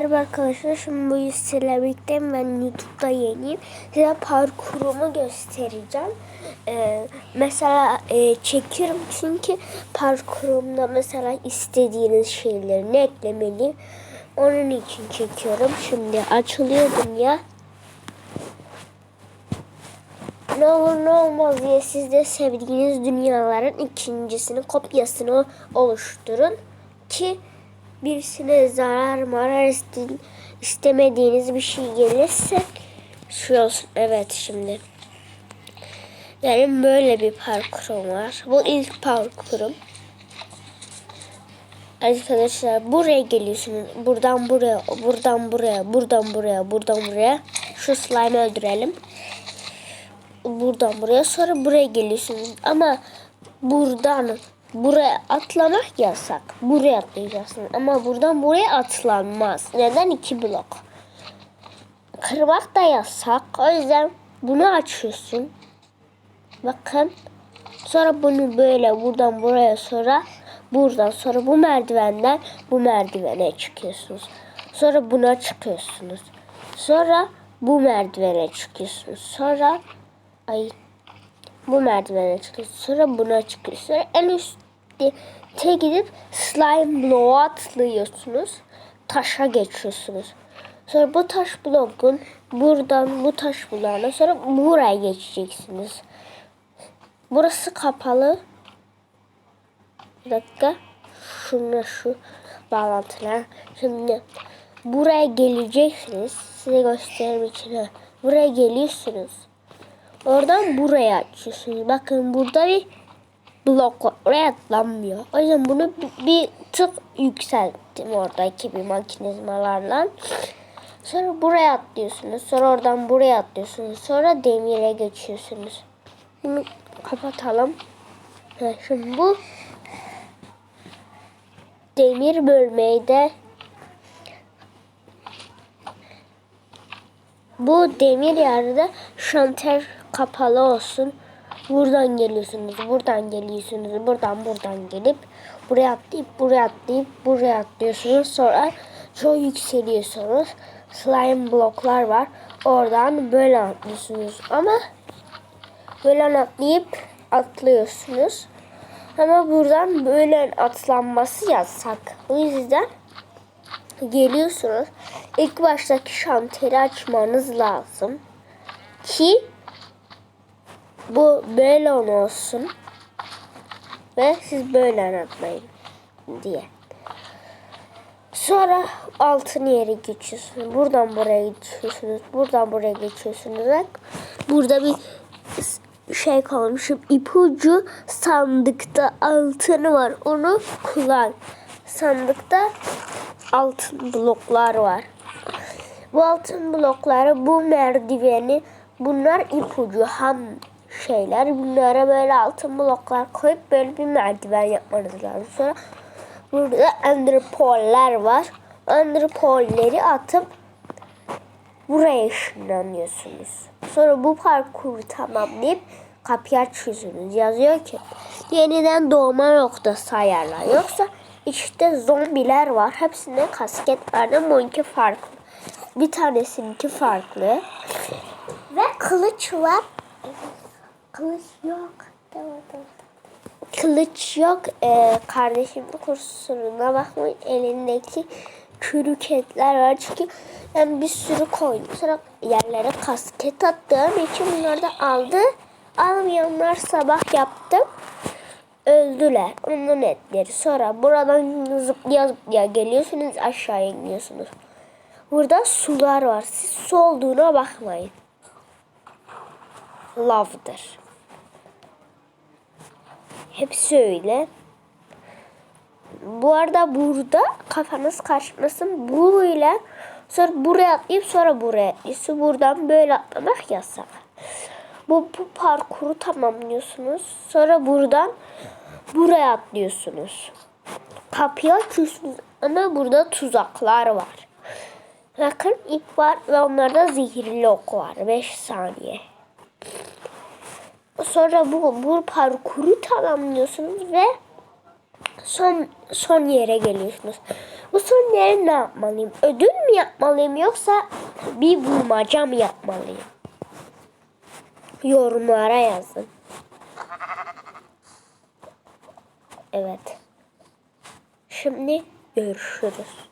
Merhaba arkadaşlar şimdi bu sizlerle birlikteyim ben YouTube'da yeniyim. Size parkurumu göstereceğim. Ee, mesela e, çekiyorum çünkü parkurumda mesela istediğiniz şeyleri ne eklemeliyim onun için çekiyorum. Şimdi açılıyor dünya ne olur ne olmaz diye siz de sevdiğiniz dünyaların ikincisini kopyasını oluşturun ki birisine zarar marar iste- istemediğiniz bir şey gelirse şu olsun. Evet şimdi. Yani böyle bir parkurum var. Bu ilk parkurum. Arkadaşlar buraya geliyorsunuz. Buradan buraya, buradan buraya, buradan buraya, buradan buraya. Şu slime öldürelim. Buradan buraya sonra buraya geliyorsunuz. Ama buradan buraya atlamak yasak. Buraya atlayacaksın. Ama buradan buraya atlanmaz. Neden? iki blok. Kırmak da yasak. O yüzden bunu açıyorsun. Bakın. Sonra bunu böyle buradan buraya sonra buradan sonra bu merdivenden bu merdivene çıkıyorsunuz. Sonra buna çıkıyorsunuz. Sonra bu merdivene çıkıyorsunuz. Sonra ay bu merdivene çıkıyorsunuz. Sonra buna çıkıyorsunuz. Sonra en üstte gidip slime bloğu atlıyorsunuz. Taşa geçiyorsunuz. Sonra bu taş bloğun buradan bu taş bloğuna sonra buraya geçeceksiniz. Burası kapalı. Bir dakika. Şuna şu bağlantılar. Şimdi buraya geleceksiniz. Size göstermek için. ha. Buraya geliyorsunuz. Oradan buraya açıyorsunuz. Bakın burada bir blok var. Oraya atlanmıyor. O yüzden bunu bir, bir tık yükselttim oradaki bir makinizmalarla. Sonra buraya atlıyorsunuz. Sonra oradan buraya atlıyorsunuz. Sonra demire geçiyorsunuz. Bunu kapatalım. Şimdi bu demir bölmeyi de bu demir yerde şanter kapalı olsun. Buradan geliyorsunuz, buradan geliyorsunuz, buradan buradan gelip buraya atlayıp buraya atlayıp buraya atlıyorsunuz. Sonra çok yükseliyorsunuz. Slime bloklar var. Oradan böyle atlıyorsunuz. Ama böyle atlayıp atlıyorsunuz. Ama buradan böyle atlanması yasak. O yüzden geliyorsunuz. İlk baştaki şanteri açmanız lazım. Ki bu böyle olsun. Ve siz böyle atlayın diye. Sonra altın yere geçiyorsunuz. Buradan buraya geçiyorsunuz. Buradan buraya geçiyorsunuz. Burada bir şey kalmışım. İpucu sandıkta altın var. Onu kullan. Sandıkta altın bloklar var. Bu altın blokları, bu merdiveni, bunlar ipucu ham şeyler. Bunlara böyle altın bloklar koyup böyle bir merdiven yapmanız lazım. Sonra burada enderpearl'ler var. Enderpearl'leri atıp buraya ışınlanıyorsunuz. Sonra bu parkuru tamamlayıp kapıyı açıyorsunuz. Yazıyor ki yeniden doğma noktası ayarla. Yoksa işte zombiler var. Hepsinde kasket var ama farklı. Bir tanesininki farklı. Ve kılıç var. Kılıç yok. Kılıç yok. Ee, kardeşimin kusuruna bakmayın. Elindeki çürük etler var. Çünkü ben bir sürü koydum. Sonra yerlere kasket attığım için bunları da aldı. Almayanlar sabah yaptım. Öldüler. Onun etleri. Sonra buradan zıplaya zıplaya geliyorsunuz. Aşağı iniyorsunuz. Burada sular var. Siz su olduğuna bakmayın. Lavdır. Hepsi öyle. Bu arada burada kafanız kaçmasın. Böyle sonra buraya atlayıp sonra buraya atlıyorsun. Buradan böyle atlamak yasak. Bu, bu parkuru tamamlıyorsunuz. Sonra buradan buraya atlıyorsunuz. Kapıyı açıyorsunuz ama burada tuzaklar var. Bakın ip var ve onlarda zehirli ok var. 5 saniye. Sonra bu, bu parkuru tamamlıyorsunuz ve son son yere geliyorsunuz. Bu son yere ne yapmalıyım? Ödül mü yapmalıyım yoksa bir bulmaca mı yapmalıyım? Yorumlara yazın. Evet. Şimdi görüşürüz.